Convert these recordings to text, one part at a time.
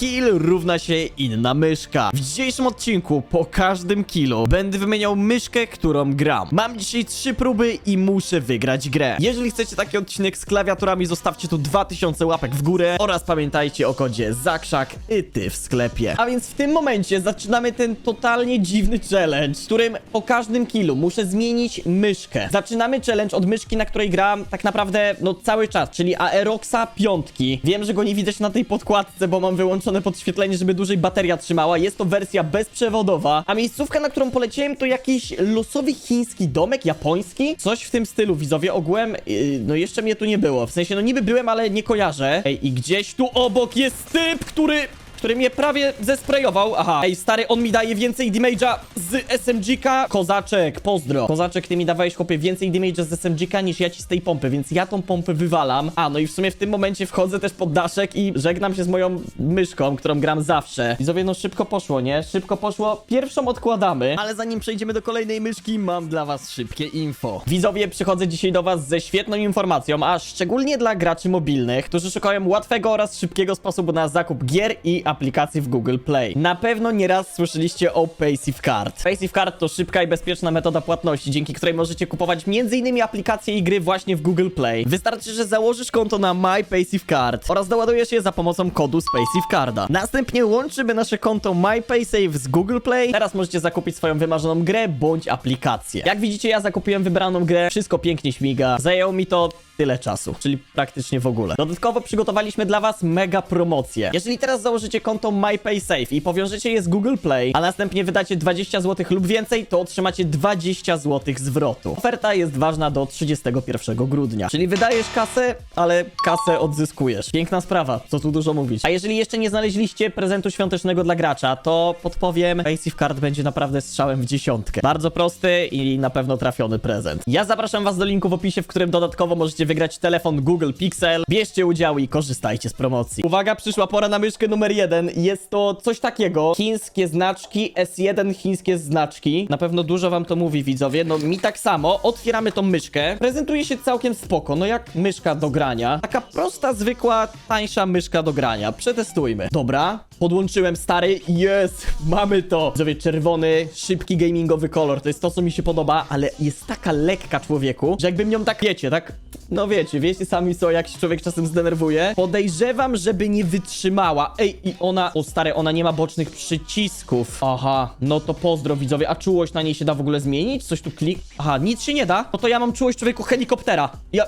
Kill równa się inna myszka. W dzisiejszym odcinku po każdym killu będę wymieniał myszkę, którą gram. Mam dzisiaj trzy próby i muszę wygrać grę. Jeżeli chcecie taki odcinek z klawiaturami, zostawcie tu 2000 łapek w górę oraz pamiętajcie o kodzie ZAKRZAK i ty w sklepie. A więc w tym momencie zaczynamy ten totalnie dziwny challenge, w którym po każdym killu muszę zmienić myszkę. Zaczynamy challenge od myszki, na której gram tak naprawdę no cały czas, czyli Aeroxa piątki. Wiem, że go nie widać na tej podkładce, bo mam wyłączone podświetlenie, żeby dłużej bateria trzymała. Jest to wersja bezprzewodowa, a miejscówka, na którą poleciałem to jakiś losowy chiński domek, japoński. Coś w tym stylu, widzowie, ogółem, yy, no jeszcze mnie tu nie było. W sensie, no niby byłem, ale nie kojarzę. Ej, i gdzieś tu obok jest typ, który który mnie prawie zesprejował. Aha, ej, stary, on mi daje więcej damage'a z SMG-ka. Kozaczek, pozdro. Kozaczek, ty mi dawałeś, chłopie, więcej damage'a z SMG-ka niż ja ci z tej pompy, więc ja tą pompę wywalam. A, no i w sumie w tym momencie wchodzę też pod daszek i żegnam się z moją myszką, którą gram zawsze. Widzowie, no szybko poszło, nie? Szybko poszło. Pierwszą odkładamy, ale zanim przejdziemy do kolejnej myszki, mam dla was szybkie info. Widzowie, przychodzę dzisiaj do was ze świetną informacją, a szczególnie dla graczy mobilnych, którzy szukają łatwego oraz szybkiego sposobu na zakup gier i aplikacji w Google Play. Na pewno nieraz słyszeliście o Paysafe Card. Paysafe Card to szybka i bezpieczna metoda płatności, dzięki której możecie kupować m.in. aplikacje i gry właśnie w Google Play. Wystarczy, że założysz konto na My Paysafe Card oraz doładujesz je za pomocą kodu Paysafe Carda. Następnie łączymy nasze konto My Paysafe z Google Play. Teraz możecie zakupić swoją wymarzoną grę bądź aplikację. Jak widzicie, ja zakupiłem wybraną grę, wszystko pięknie śmiga. Zajęło mi to tyle czasu, czyli praktycznie w ogóle. Dodatkowo przygotowaliśmy dla was mega promocję. Jeżeli teraz założycie konto MyPaySafe i powiążecie je z Google Play, a następnie wydacie 20 zł lub więcej, to otrzymacie 20 zł zwrotu. Oferta jest ważna do 31 grudnia, czyli wydajesz kasę, ale kasę odzyskujesz. Piękna sprawa, co tu dużo mówić. A jeżeli jeszcze nie znaleźliście prezentu świątecznego dla gracza, to podpowiem, Paysafe Card będzie naprawdę strzałem w dziesiątkę. Bardzo prosty i na pewno trafiony prezent. Ja zapraszam was do linku w opisie, w którym dodatkowo możecie wygrać telefon Google Pixel. Bierzcie udział i korzystajcie z promocji. Uwaga, przyszła pora na myszkę numer jeden. Jest to coś takiego. Chińskie znaczki, S1 chińskie znaczki. Na pewno dużo wam to mówi, widzowie. No mi tak samo. Otwieramy tą myszkę. Prezentuje się całkiem spoko. No jak myszka do grania. Taka prosta, zwykła, tańsza myszka do grania. Przetestujmy. Dobra. Podłączyłem stary. Jest! Mamy to! Widzowie, czerwony, szybki gamingowy kolor. To jest to, co mi się podoba, ale jest taka lekka człowieku, że jakbym ją tak, wiecie, tak no wiecie, wiecie sami co, jak się człowiek czasem zdenerwuje. Podejrzewam, żeby nie wytrzymała. Ej, i ona, o stare, ona nie ma bocznych przycisków. Aha, no to pozdro widzowie. A czułość na niej się da w ogóle zmienić? Coś tu klik... Aha, nic się nie da? No to ja mam czułość człowieku helikoptera. Ja...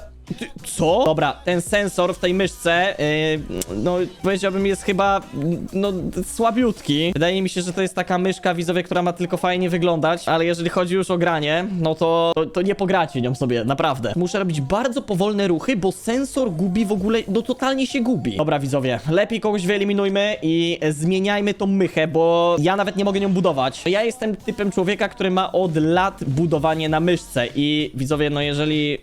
Co? Dobra, ten sensor w tej myszce, yy, no powiedziałbym jest chyba, no słabiutki. Wydaje mi się, że to jest taka myszka widzowie, która ma tylko fajnie wyglądać, ale jeżeli chodzi już o granie, no to, to, to nie pogracie nią sobie, naprawdę. Muszę robić bardzo powolne ruchy, bo sensor gubi w ogóle, no totalnie się gubi. Dobra widzowie, lepiej kogoś wyeliminujmy i zmieniajmy tą mychę, bo ja nawet nie mogę nią budować. Ja jestem typem człowieka, który ma od lat budowanie na myszce i widzowie, no jeżeli yy,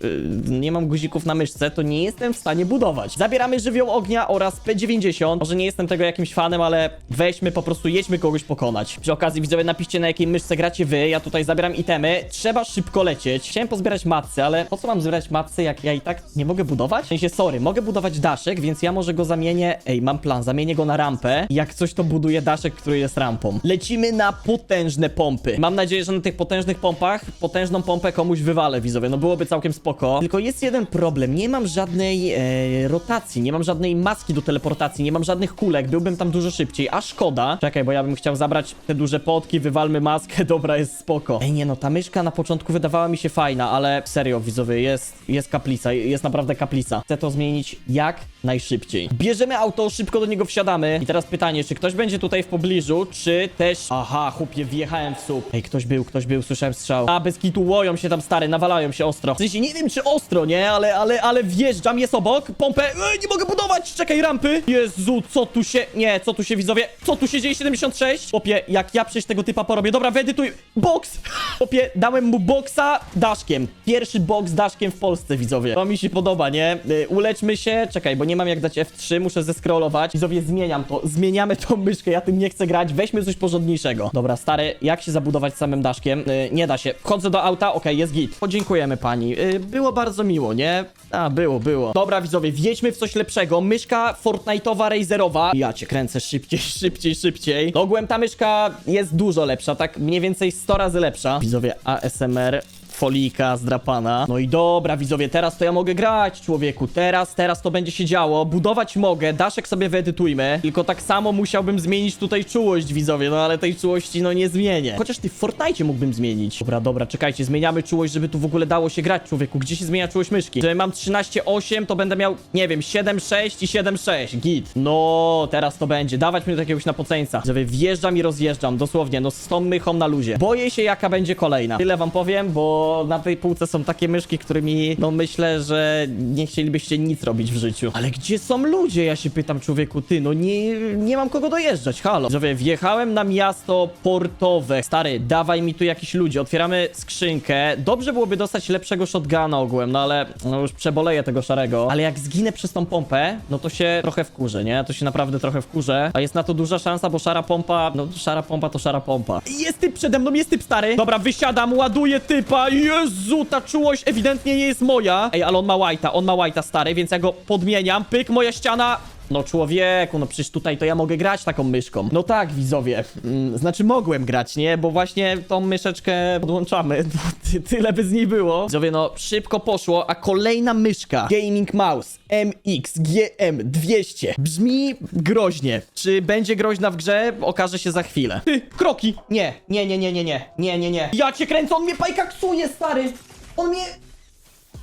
nie mam guzików na myszce, to nie jestem w stanie budować. Zabieramy żywioł ognia oraz P90. Może nie jestem tego jakimś fanem, ale weźmy po prostu, jedźmy kogoś pokonać. Przy okazji widzowie, napiszcie na jakiej myszce gracie wy, ja tutaj zabieram itemy. Trzeba szybko lecieć. Chciałem pozbierać matce, ale po co mam zbierać matce, jak ja i tak nie mogę budować? W sensie, sorry, mogę budować daszek, więc ja może go zamienię, ej, mam plan, zamienię go na rampę jak coś to buduję daszek, który jest rampą. Lecimy na potężne pompy. Mam nadzieję, że na tych potężnych pompach potężną pompę komuś wywalę, widzowie, no byłoby całkiem spoko. Tylko jest jeden problem, nie mam żadnej e, rotacji, nie mam żadnej maski do teleportacji, nie mam żadnych kulek, byłbym tam dużo szybciej, a szkoda. Czekaj, bo ja bym chciał zabrać te duże potki, wywalmy maskę, dobra, jest spoko. Ej, nie no, ta myszka na początku wydawała mi się fajna, ale serio, widzowie, jest, jest kaplica, jest naprawdę kaplica. Chcę to zmienić jak najszybciej. Bierzemy auto, szybko do niego wsiadamy i teraz pytanie, czy ktoś będzie tutaj w pobliżu, czy też... Aha, chłopie, wjechałem w słup. Ej, ktoś był, ktoś był, słyszałem strzał. A, bez kitu, łoją się tam, stary, nawalają się ostro. W sensie, nie wiem, czy ostro, nie, ale, ale, ale wjeżdżam, jest obok, pompę, Ej, nie mogę budować, czekaj, rampy. Jezu, co tu się, nie, co tu się, widzowie, co tu się dzieje, 76? Chłopie, jak ja przecież tego typa porobię, dobra, wyedytuj, box. Chłopie, dałem mu boksa daszkiem. Pierwszy box daszkiem w Polsce, widzowie. To mi się podoba, nie? Y, uleczmy się, czekaj, bo nie mam jak dać F3, muszę zescrollować. Widzowie, zmieniam to, zmieniamy tą myszkę, ja tym nie chcę grać, weźmy coś porządniejszego. Dobra, stary, jak się zabudować samym daszkiem? Y, nie da się. Wchodzę do auta, okej, jest git. Podziękujemy pani. Było bardzo miło, nie? A, było, było. Dobra, widzowie, wjedźmy w coś lepszego. Myszka Fortnite'owa, Razerowa. Ja cię kręcę szybciej, szybciej, szybciej. Ogółem ta myszka jest dużo lepsza, tak mniej więcej 100 razy lepsza. Widzowie, ASMR folika zdrapana. No i dobra, widzowie, teraz to ja mogę grać, człowieku. Teraz, teraz to będzie się działo. Budować mogę, daszek sobie wyedytujmy. Tylko tak samo musiałbym zmienić tutaj czułość, widzowie. No ale tej czułości, no nie zmienię. Chociaż ty w Fortnite mógłbym zmienić. Dobra, dobra, czekajcie, zmieniamy czułość, żeby tu w ogóle dało się grać, człowieku. Gdzie się zmienia czułość myszki? Że mam 13,8, to będę miał, nie wiem, 7,6 i 7,6. Git. No, teraz to będzie. Dawać mnie do jakiegoś napoceńca. Żeby wjeżdżam i rozjeżdżam, dosłownie, no z tą mychą na luzie. Boję się, jaka będzie kolejna. Tyle wam powiem, bo na tej półce są takie myszki, którymi, no myślę, że nie chcielibyście nic robić w życiu. Ale gdzie są ludzie? Ja się pytam, człowieku, ty, no nie, nie mam kogo dojeżdżać, halo. Widzowie, wjechałem na miasto portowe. Stary, dawaj mi tu jakiś ludzi. Otwieramy skrzynkę. Dobrze byłoby dostać lepszego shotguna ogółem, no ale no już przeboleję tego szarego. Ale jak zginę przez tą pompę, no to się trochę wkurzę, nie? To się naprawdę trochę wkurzę. A jest na to duża szansa, bo szara pompa, no szara pompa to szara pompa. Jest typ przede mną, jest typ stary. Dobra, wysiadam, ładuję typa. Jezu, ta czułość ewidentnie nie jest moja. Ej, ale on ma white'a, on ma white'a stary, więc ja go podmieniam. Pyk, moja ściana. No człowieku, no przecież tutaj to ja mogę grać taką myszką. No tak, widzowie. Mm, znaczy mogłem grać, nie? Bo właśnie tą myszeczkę podłączamy. Ty, tyle by z niej było. Widzowie, no szybko poszło, a kolejna myszka. Gaming Mouse MX GM 200. Brzmi groźnie. Czy będzie groźna w grze? Okaże się za chwilę. Ty, kroki! Nie, nie, nie, nie, nie, nie, nie, nie, nie. Ja cię kręcę, on mnie pajkaksuje, stary! On mnie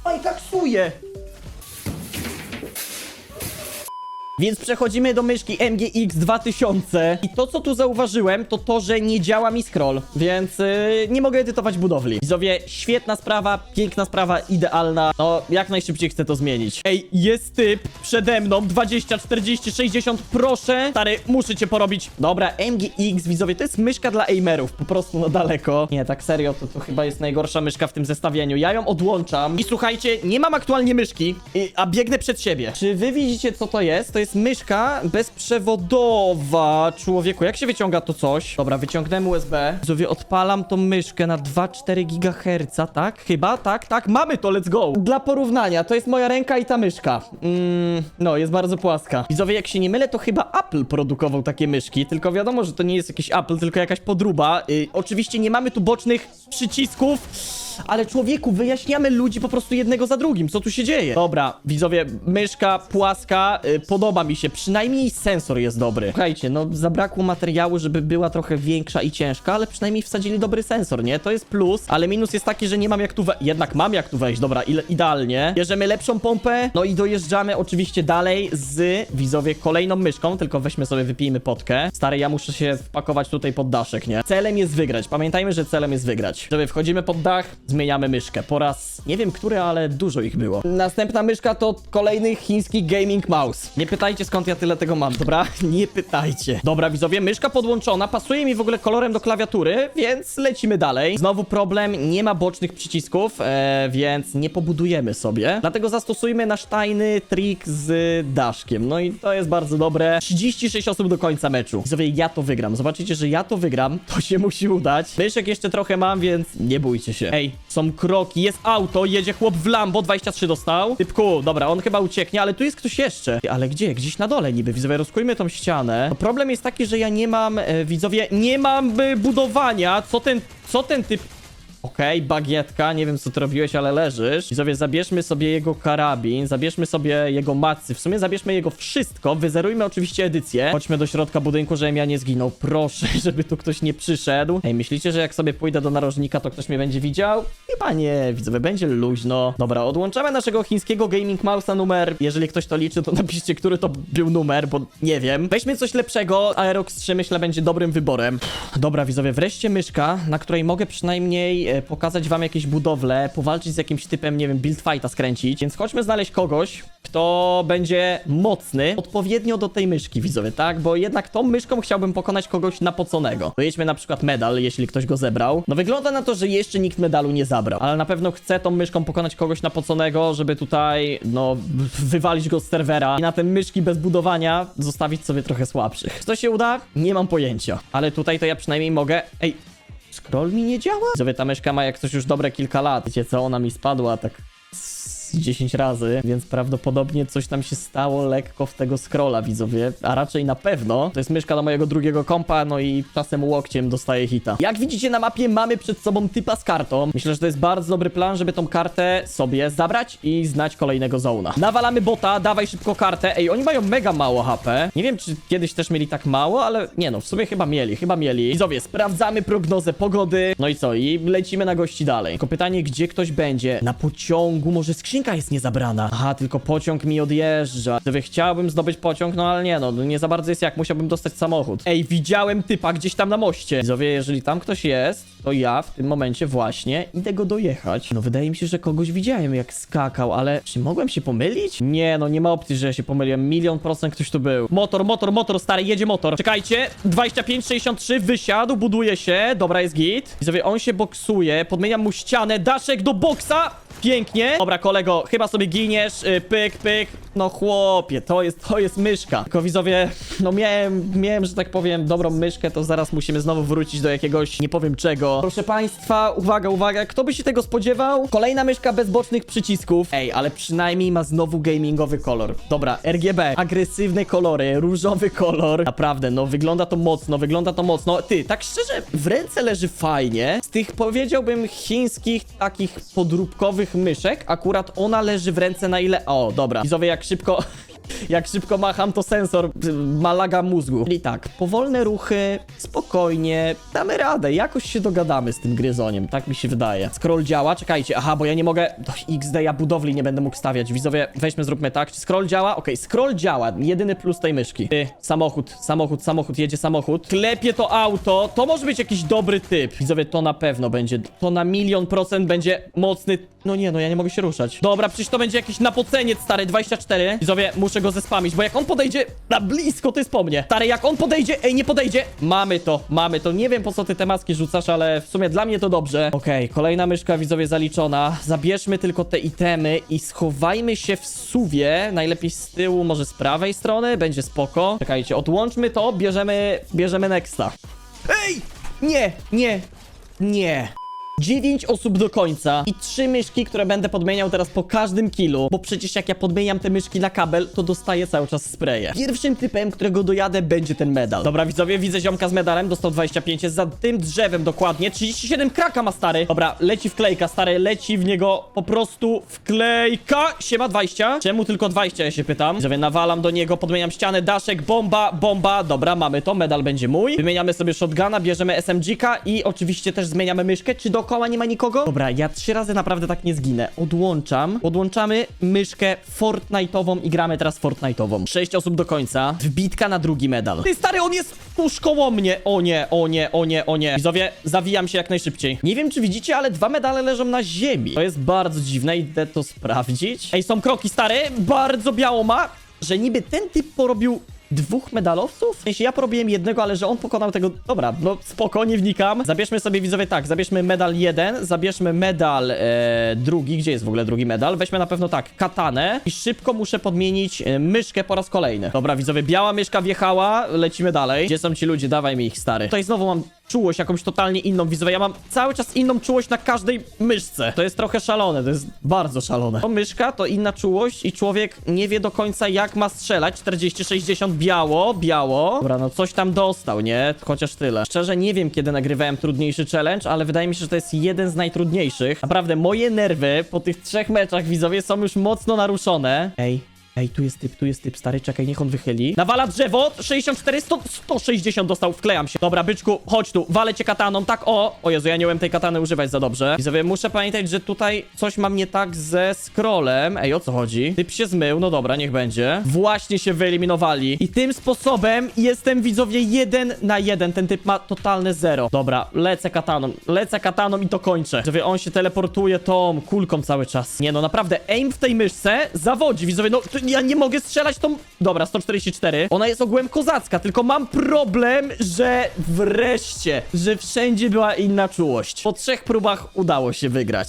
pajkaksuje! Więc przechodzimy do myszki MGX 2000 i to co tu zauważyłem to to, że nie działa mi scroll, więc yy, nie mogę edytować budowli. Widzowie, świetna sprawa, piękna sprawa, idealna, no jak najszybciej chcę to zmienić. Ej, jest typ przede mną, 20, 40, 60, proszę, stary, muszę cię porobić. Dobra, MGX, widzowie, to jest myszka dla aimerów, po prostu na daleko. Nie, tak serio, to, to chyba jest najgorsza myszka w tym zestawieniu. Ja ją odłączam i słuchajcie, nie mam aktualnie myszki, a biegnę przed siebie. Czy wy widzicie co to jest? To jest myszka bezprzewodowa. Człowieku, jak się wyciąga to coś? Dobra, wyciągnąłem USB. Widzowie, odpalam tą myszkę na 2,4 GHz, tak? Chyba, tak, tak, mamy to, let's go. Dla porównania, to jest moja ręka i ta myszka. Mm, no, jest bardzo płaska. Widzowie, jak się nie mylę, to chyba Apple produkował takie myszki, tylko wiadomo, że to nie jest jakiś Apple, tylko jakaś podruba. Y, oczywiście nie mamy tu bocznych przycisków, ale człowieku, wyjaśniamy ludzi po prostu jednego za drugim. Co tu się dzieje? Dobra, widzowie, myszka płaska, y, podoba mi się. Przynajmniej sensor jest dobry. Słuchajcie, no zabrakło materiału, żeby była trochę większa i ciężka, ale przynajmniej wsadzili dobry sensor, nie? To jest plus, ale minus jest taki, że nie mam jak tu wejść. Jednak mam jak tu wejść, dobra, idealnie. Bierzemy lepszą pompę, no i dojeżdżamy oczywiście dalej z, widzowie, kolejną myszką, tylko weźmy sobie, wypijmy potkę. Stary, ja muszę się wpakować tutaj pod daszek, nie? Celem jest wygrać. Pamiętajmy, że celem jest wygrać. Sobie wchodzimy pod dach, zmieniamy myszkę. Po raz, nie wiem który, ale dużo ich było. Następna myszka to kolejny chiński gaming mouse. Nie pytajcie skąd ja tyle tego mam, dobra? Nie pytajcie. Dobra, widzowie, myszka podłączona, pasuje mi w ogóle kolorem do klawiatury, więc lecimy dalej. Znowu problem, nie ma bocznych przycisków, e, więc nie pobudujemy sobie. Dlatego zastosujmy nasz tajny trik z daszkiem. No i to jest bardzo dobre. 36 osób do końca meczu. Widzowie, ja to wygram. Zobaczycie, że ja to wygram. To się musi udać. Myszek jeszcze trochę mam, więc nie bójcie się. Ej, są kroki, jest auto, jedzie chłop w Lambo, 23 dostał. Typku, dobra, on chyba ucieknie, ale tu jest ktoś jeszcze. Ale gdzie? Gdzieś na dole niby, widzowie, rozkujmy tą ścianę. No problem jest taki, że ja nie mam, e, widzowie, nie mam e, budowania. Co ten, co ten typ... Okej, bagietka, nie wiem co ty robiłeś, ale leżysz. Widzowie, zabierzmy sobie jego karabin, zabierzmy sobie jego macy, w sumie zabierzmy jego wszystko, wyzerujmy oczywiście edycję. Chodźmy do środka budynku, żebym ja nie zginął. Proszę, żeby tu ktoś nie przyszedł. Ej, myślicie, że jak sobie pójdę do narożnika, to ktoś mnie będzie widział? Chyba nie, widzowie, będzie luźno. Dobra, odłączamy naszego chińskiego gaming mouse'a numer. Jeżeli ktoś to liczy, to napiszcie, który to był numer, bo nie wiem. Weźmy coś lepszego, Aerox 3 myślę będzie dobrym wyborem. Dobra, widzowie, wreszcie myszka, na której mogę przynajmniej pokazać wam jakieś budowle, powalczyć z jakimś typem, nie wiem, build fighta skręcić. Więc chodźmy znaleźć kogoś, kto będzie mocny odpowiednio do tej myszki, widzowie, tak? Bo jednak tą myszką chciałbym pokonać kogoś napoconego. Dojedźmy na przykład medal, jeśli ktoś go zebrał. No wygląda na to, że jeszcze nikt medalu nie zabrał, ale na pewno chcę tą myszką pokonać kogoś napoconego, żeby tutaj, no, wywalić go z serwera i na te myszki bez budowania zostawić sobie trochę słabszych. To się uda? Nie mam pojęcia. Ale tutaj to ja przynajmniej mogę... Ej, scroll mi nie działa? Widzowie, ta myszka ma jak coś już dobre kilka lat. Wiecie co, ona mi spadła tak z 10 razy, więc prawdopodobnie coś tam się stało lekko w tego scrolla, widzowie, a raczej na pewno. To jest myszka do mojego drugiego kompa, no i czasem łokciem dostaję hita. Jak widzicie na mapie mamy przed sobą typa z kartą. Myślę, że to jest bardzo dobry plan, żeby tą kartę sobie zabrać i znać kolejnego zona. Nawalamy bota, dawaj szybko kartę. Ej, oni mają mega mało HP. Nie wiem, czy kiedyś też mieli tak mało, ale nie no, w sumie chyba mieli, chyba mieli. Widzowie, sprawdzamy prognozę pogody. No i co? I lecimy na gości dalej. Tylko pytanie, gdzie ktoś będzie? Na pociągu, może skrzynka jest niezabrana. Aha, tylko pociąg mi odjeżdża. Gdyby chciałbym zdobyć pociąg, no ale nie no, nie za bardzo jest jak, musiałbym dostać samochód. Ej, widziałem typa gdzieś tam na moście. Widzowie, jeżeli tam ktoś jest, to ja w tym momencie właśnie idę go dojechać. No wydaje mi się, że kogoś widziałem jak skakał, ale czy mogłem się pomylić? Nie, no nie ma opcji, że ja się pomyliłem. Milion procent ktoś tu był. Motor, motor, motor, stary, jedzie motor. Czekajcie, 2563, wysiadł, buduje się, dobra, jest git. Widzowie, on się boksuje, podmieniam mu ścianę, daszek do boksa. Pięknie. Dobra, kolego, chyba sobie giniesz. y, Pyk, pyk. No chłopie, to jest, to jest myszka. Tylko widzowie, no miałem, miałem, że tak powiem, dobrą myszkę, to zaraz musimy znowu wrócić do jakiegoś, nie powiem czego. Proszę państwa, uwaga, uwaga, kto by się tego spodziewał? Kolejna myszka bez bocznych przycisków. Ej, ale przynajmniej ma znowu gamingowy kolor. Dobra, RGB, agresywne kolory, różowy kolor. Naprawdę, no wygląda to mocno, wygląda to mocno. Ty, tak szczerze, w ręce leży fajnie. Z tych powiedziałbym chińskich takich podróbkowych myszek, akurat ona leży w ręce na ile... O, dobra. Widzowie, jak szybko... Jak szybko macham, to sensor y, ma laga mózgu. Czyli tak, powolne ruchy, spokojnie, damy radę, jakoś się dogadamy z tym gryzoniem, tak mi się wydaje. Scroll działa, czekajcie, aha, bo ja nie mogę, do XD, ja budowli nie będę mógł stawiać, widzowie, weźmy, zróbmy tak, czy scroll działa? Okej, scroll działa, jedyny plus tej myszki. Ty, samochód, samochód, samochód, jedzie samochód, klepie to auto, to może być jakiś dobry typ. Widzowie, to na pewno będzie, to na milion procent będzie mocny, no nie, no ja nie mogę się ruszać. Dobra, przecież to będzie jakiś napoceniec, stary, 24. Widzowie, muszę go zespamić, bo jak on podejdzie na blisko, to jest po mnie. Stary, jak on podejdzie, ej, nie podejdzie, mamy to, mamy to. Nie wiem, po co ty te maski rzucasz, ale w sumie dla mnie to dobrze. Okej, kolejna myszka, widzowie, zaliczona. Zabierzmy tylko te itemy i schowajmy się w suwie, najlepiej z tyłu, może z prawej strony, będzie spoko. Czekajcie, odłączmy to, bierzemy, bierzemy nexta. Ej! Nie, nie, nie. 9 osób do końca i 3 myszki, które będę podmieniał teraz po każdym kilu, bo przecież jak ja podmieniam te myszki na kabel, to dostaję cały czas spreje. Pierwszym typem, którego dojadę, będzie ten medal. Dobra, widzowie, widzę ziomka z medalem, dostał 25, jest za tym drzewem dokładnie, 37 kraka ma stary. Dobra, leci wklejka, stary, leci w niego po prostu wklejka. Siema 20. Czemu tylko 20, ja się pytam. Widzowie, nawalam do niego, podmieniam ścianę, daszek, bomba, bomba. Dobra, mamy to, medal będzie mój. Wymieniamy sobie shotguna, bierzemy SMG-ka i oczywiście też zmieniamy myszkę. Czy dookoła nie ma nikogo? Dobra, ja trzy razy naprawdę tak nie zginę. Odłączam. Odłączamy myszkę Fortnite'ową i gramy teraz Fortnite'ową. Sześć osób do końca. Wbitka na drugi medal. Ty stary, on jest tuż koło mnie. O nie, o nie, o nie, o nie. Widzowie, zawijam się jak najszybciej. Nie wiem, czy widzicie, ale dwa medale leżą na ziemi. To jest bardzo dziwne, idę to sprawdzić. Ej, są kroki, stary. Bardzo biało ma, że niby ten typ porobił dwóch medalowców? W sensie ja porobiłem jednego, ale że on pokonał tego... Dobra, no spoko, nie wnikam. Zabierzmy sobie, widzowie, tak, zabierzmy medal jeden, zabierzmy medal e, drugi. Gdzie jest w ogóle drugi medal? Weźmy na pewno tak, katanę i szybko muszę podmienić e, myszkę po raz kolejny. Dobra, widzowie, biała myszka wjechała, lecimy dalej. Gdzie są ci ludzie? Dawaj mi ich, stary. Tutaj znowu mam czułość jakąś totalnie inną, widzowie. Ja mam cały czas inną czułość na każdej myszce. To jest trochę szalone, to jest bardzo szalone. To myszka to inna czułość i człowiek nie wie do końca jak ma strzelać. 40-60 biało, biało. Dobra, no coś tam dostał, nie? Chociaż tyle. Szczerze nie wiem kiedy nagrywałem trudniejszy challenge, ale wydaje mi się, że to jest jeden z najtrudniejszych. Naprawdę moje nerwy po tych trzech meczach, widzowie, są już mocno naruszone. Ej. Ej, tu jest typ, tu jest typ, stary, czekaj, niech on wychyli. Nawala drzewo, 64, 100, 160 dostał, wklejam się. Dobra, byczku, chodź tu, walę cię kataną, tak, o. O Jezu, ja nie umiem tej katany używać za dobrze. I sobie muszę pamiętać, że tutaj coś mam nie tak ze scrollem. Ej, o co chodzi? Typ się zmył, no dobra, niech będzie. Właśnie się wyeliminowali. I tym sposobem jestem, widzowie, jeden na jeden. Ten typ ma totalne zero. Dobra, lecę kataną, lecę kataną i to kończę. Widzowie, on się teleportuje tą kulką cały czas. Nie no, naprawdę, aim w tej myszce zawodzi, widzowie, no to ja nie mogę strzelać tą... Dobra, 144. Ona jest ogółem kozacka, tylko mam problem, że wreszcie, że wszędzie była inna czułość. Po trzech próbach udało się wygrać.